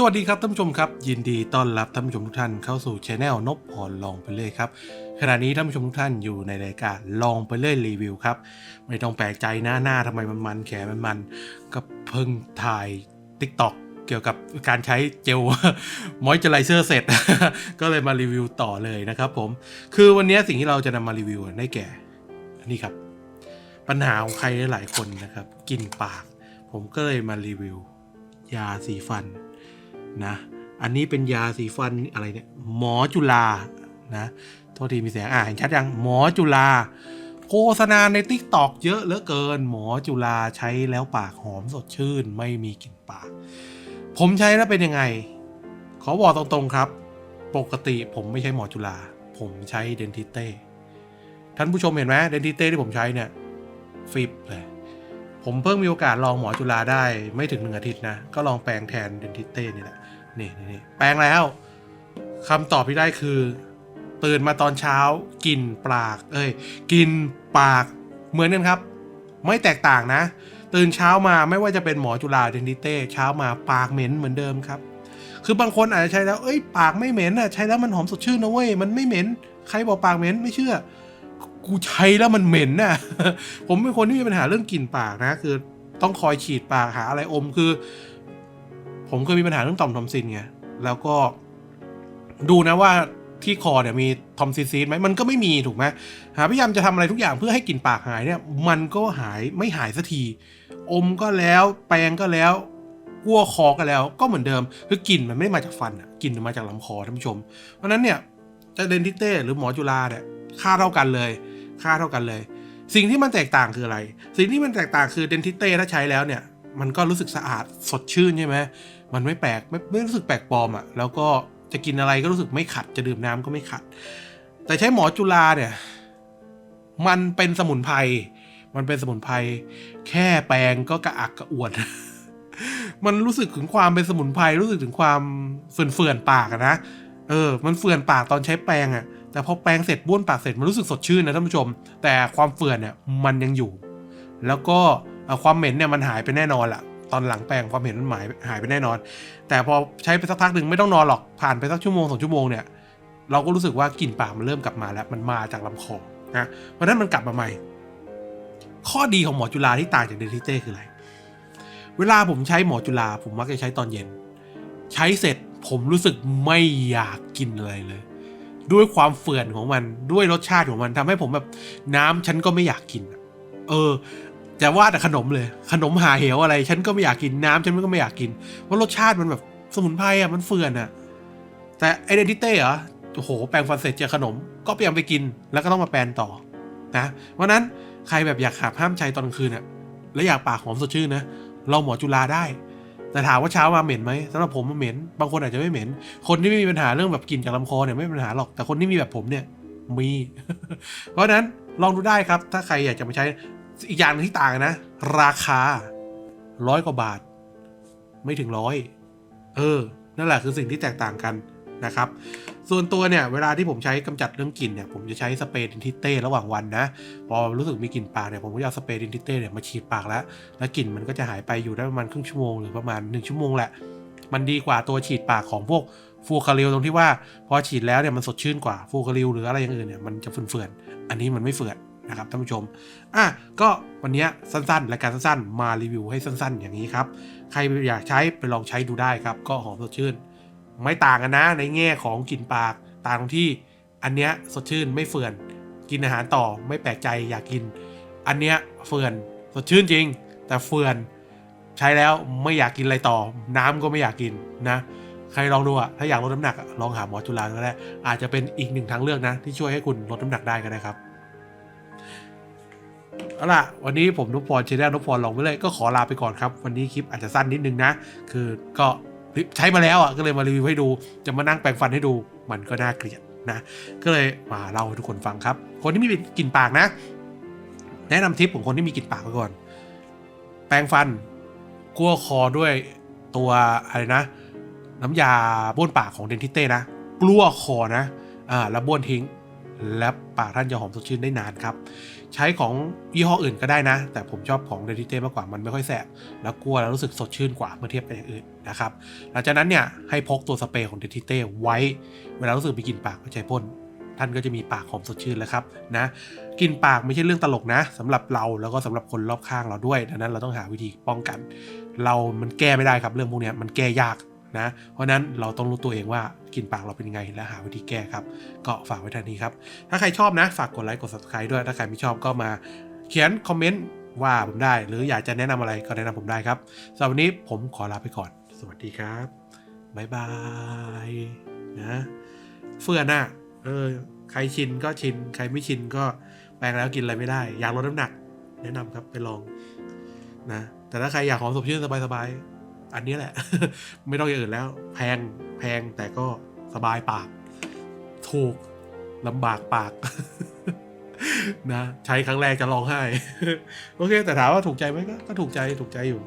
สวัสดีครับท่านผู้ชมครับ ยินดีต้อนรับท่านผู้ชมทุกท่านเข้าสู่ช anel นบพรลองไปเลยครับขณะนี้ท่านผู้ชมทุกท่านอยู่ในรายการลองไปเลยรีวิวครับ ไม่ต้องแปลกใจหน้าหน้าทำไมมันมันแขนมันมันก็เพิ่งถ่าย t ิ k t o k เกี่ยวกับการใช้เจลมอยเจอไรเซอร์เสร็จ ก็เลยมารีวิวต่อเลยนะครับผม คือวันนี้สิ่งที่เราจะนำมารีวิวได้แก่นี่ครับ ปัญหาของใครหลายคนนะครับกลินปาก ผมก็เลยมารีวิว ยาสีฟัน นะอันนี้เป็นยาสีฟันอะไรเนี่ยหมอจุฬานะโทษทีมีเสียงอ่าเห็นชัดยังหมอจุฬาโฆษณาในทิกตอกเยอะเหลือเกิน หมอจุฬาใช้แล้วปากหอมสดชื่น ไม่มีกลิ่นปาก ผมใช้แล้วเป็นยังไง ขอบอกตรงๆครับ ปกติผมไม่ใช่หมอจุฬาผมใช้เดนทิเต้ท่านผู้ชมเห็นไหมเดนทิเต้ที่ผมใช้เนี่ยฟิบเลย ผมเพิ่งมีโอกาสลองหมอจุฬาได้ไม่ถึงหนึ่งอาทิตย์นะ ก็ลองแปลงแทนเดนทิเต้นี่แหละนี่นี่นแปลงแล้วคำตอบที่ได้คือ ตื่นมาตอนเช้ากินปาก เอ้ยกินปากเหมือนกันครับ ไม่แตกต่างนะ ตื่นเช้ามาไม่ว่าจะเป็นหมอจุฬาเดนทิเต้เช้ามาปากเหม็นเหมือนเดิมครับคือบางคนอาจจะใช้แล้ว เอ้ย ปากไม่เหม็นอะ ใช้แล้วมันหอมสดชื่นนะเว้ย มันไม่เหม็น ใครบอกปากเหม็นไม่เชื่อ กูใช้แล้วมันเหม็นน่ะ ผมเป็นคนที่มีปัญหาเรื่องกลิ่นปากนะ คือต้องคอยฉีดปากหาอะไรอมคือ ผมเคยมีปัญหาเรื่องต่อมทอมซินไงแล้วก็ดูนะว่าที่คอเนี่ยมีทอมซินซีดไหมมันก็ไม่มีถูกไหมหาพยายามจะทำอะไรทุกอย่างเพื่อให้กลิ่นปากหายเนี่ย มันก็หายไม่หายสักที อมก็แล้วแปรงก็แล้วกั้วคอก็แล้ว ก็เหมือนเดิมคือกลิ่นมันไม่ได้มาจากฟันอะกลิ่นมันมาจากลำคอท่านผู้ชม เพราะฉะนั้นเนี่ยจะเดนทิเต้หรือหมอจุฬาเนี่ยค่าเท่ากันเลย ค่าเท่ากันเลย สิ่งที่มันแตกต่างคืออะไร สิ่งที่มันแตกต่างคือเดนทิเต้ถ้าใช้แล้วเนี่ย มันก็รู้สึกสะอาดสดชื่นใช่ไหมมันไม่แปลกไม่ไม่รู้สึกแปลกปลอมอะ่ะแล้วก็จะกินอะไรก็รู้สึกไม่ขัด จะดื่มน้ำก็ไม่ขัด แต่ใช้หมอจุฬาเนี่ย มันเป็นสมุนไพรมันเป็นสมุนไพรแค่แปรงก็กระอักกระอ่วนมันรู้สึกถึงความเป็นสมุนไพรรู้สึกถึงความเฟื่อนๆปากนะ เออ มันเฟื่อนปากตอนใช้แปรงอะ แต่พอแปรงเสร็จบ้วนปากเสร็จมันรู้สึกสดชื่นนะท่านผู้ชม แต่ความเฟื่อนเนี่ยมันยังอยู่ แล้วก็ความเหม็นเนี่ยมันหายไปแน่นอนละตอนหลังแปรงความเหม็นมันหายหายไปแน่นอน แต่พอใช้ไปสักพักหนึ่งไม่ต้องนอนหรอกผ่านไปสักชั่วโมงสองชั่วโมงเนี่ยเราก็รู้สึกว่ากลิ่นปากมันเริ่มกลับมาแล้ว มันมาจากลำคอนะเพราะนั้นมันกลับมาใหม่ ข้อดีของหมอจุฬาที่ต่างจากเดนทิเต้คืออะไร เวลาผมใช้หมอจุฬาผมมักจะใช้ตอนเย็น ใช้เสร็จผมรู้สึกไม่อยากกินอะไรเลย ด้วยความเฟื่อนของมันด้วยรสชาติของมันทำให้ผมแบบน้ำฉันก็ไม่อยากกิน เออจะว่าแต่ขนมเลย ขนมหาเหวอะไร ฉันก็ไม่อยากกินน้ำฉันก็ไม่อยากกินเพราะรสชาติมันแบบสมุนไพรอะมันเฟื่อนอะ แต่ไอเดนทิเต้เหรอโอ้โห แปลงฟันเสร็จเจอขนมก็พยายามไปกินแล้วก็ต้องมาแปลนต่อนะเพราะนั้นใครแบบอยากหับห้ามใจตอนกลางคืนอะแล้วอยากปากหอมสดชื่นนะลองหมอจุฬาได้ แต่ถามว่าเช้ามาเหม็นไหมสำหรับผมมันเหม็น บางคนอาจจะไม่เหม็น คนที่ไม่มีปัญหาเรื่องแบบกลิ่นจากลำคอเนี่ยไม่มีปัญหาหรอก แต่คนที่มีแบบผมเนี่ยมี เพราะฉะนั้นลองดูได้ครับ ถ้าใครอยากจะมาใช้อีกอย่างหนึงที่ต่างนะ ราคาร้อยกว่าบาท ไม่ถึงร้อยเออ นั่นแหละคือสิ่งที่แตกต่างกันนะครับ ส่วนตัวเนี่ยเวลาที่ผมใช้กำจัดเรื่องกลิ่นเนี่ยผมจะใช้สเปรย์ดินทิเต้ระหว่างวันนะ พอรู้สึกมีกลิ่นปากเนี่ยผมก็จะเอาสเปรย์ดินทิเต้เนี่ยมาฉีดปากแล้ว แล้วกลิ่นมันก็จะหายไปอยู่ได้ประมาณครึ่งชั่วโมงหรือประมาณ 1 ชั่วโมงแหละ มันดีกว่าตัวฉีดปากของพวกฟูคาริลตรงที่ว่าพอฉีดแล้วเนี่ยมันสดชื่นกว่าฟูคาริลหรืออะไรอย่างอื่นเนี่ยมันจะเฟื่อนๆอันนี้มันไม่เฟื่อนนะครับท่านผู้ชม อะ ก็วันนี้สั้นๆรายการสั้นๆ มารีวิวให้สั้นๆ อย่างนี้ครับ ใครอยากใช้ไปลองใช้ดูได้ครับ ก็หอมสดชื่น ไม่ต่างกันนะในแง่ของกลิ่นปากต่างตรงที่อันเนี้ยสดชื่นไม่เฟื่อน กินอาหารต่อไม่แปลกใจอยากกิน อันเนี้ยเฟื่อนสดชื่นจริง แต่เฟื่อน ใช้แล้วไม่อยากกินอะไรต่อ น้ำก็ไม่อยากกินนะ ใครลองดูอะถ้าอยากลดน้ำหนักลองหาหมอจุฬาก็ได้ อาจจะเป็นอีกหนึ่งทางเลือกนะ ที่ช่วยให้คุณลดน้ำหนักได้ก็ได้ครับเอาล่ะ วันนี้ผมนุพพรเชนแนลนุพพรลองไปเลยก็ขอลาไปก่อนครับ วันนี้คลิปอาจจะสั้นนิดนึงนะ คือก็ ใช้มาแล้วอะก็เลยมารีวิวให้ดู จะมานั่งแปรงฟันให้ดู มันก็น่าเกลียดนะ ก็เลยมาเล่าให้ทุกคนฟังครับ คนที่มีกลิ่นปากนะ แนะนำทิปของคนที่มีกลิ่นปากไว้ก่อน แปรงฟันกั้วคอด้วยตัวอะไรนะ น้ำยาบ้วนปากของเดนทิเต้นะกลัวคอนะอ่าแล้วบ้วนทิ้ง และปากท่านจะหอมสดชื่นได้นานครับ ใช้ของยี่ห้ออื่นก็ได้นะ แต่ผมชอบของเดลิเต้มากกว่ามันไม่ค่อยแสบ แล้วกลัวแล้วรู้สึกสดชื่นกว่าเมื่อเทียบกับอย่างอื่นนะครับ หลังจากนั้นเนี่ยให้พกตัวสเปรย์ของเดลิเต้ไว้ เวลารู้สึกมีกลิ่นปากก็ใช้พ่นท่านก็จะมีปากหอมสดชื่นแล้วครับนะกลิ่นปากไม่ใช่เรื่องตลกนะสำหรับเราแล้วก็สำหรับคนรอบข้างเราด้วยดังนั้นเราต้องหาวิธีป้องกัน เรามันแก้ไม่ได้ครับเรื่องพวกนี้มันแก้ยาก นะ เพราะนั้นเราต้องรู้ตัวเองว่ากลิ่นปากเราเป็นยังไงและหาวิธีแก้ครับ ก็ฝากไว้ทางนี้ครับ ถ้าใครชอบนะ ฝากกดไลค์กด subscribe ด้วย ถ้าใครไม่ชอบก็มาเขียนคอมเมนต์ว่าผมได้ หรืออยากจะแนะนำอะไรก็แนะนำผมได้ครับสำหรับวันนี้ผมขอลาไปก่อน สวัสดีครับบ๊ายบายนะเฟื่อนอะเออใครชินก็ชิน ใครไม่ชินก็แปลงแล้วกินอะไรไม่ได้ อยากลดน้ำหนัก แนะนำครับไปลองนะ แต่ถ้าใครอยากหอมสดชื่นสบายๆ อันนี้แหละ ไม่ต้องอย่างอื่นแล้ว แพงแพงแต่ก็สบายปาก ถูกลำบากปาก นะ ใช้ครั้งแรกจะร้องไห้ โอเค แต่ถามว่าถูกใจไหมก็ก็ถูกใจถูกใจอยู่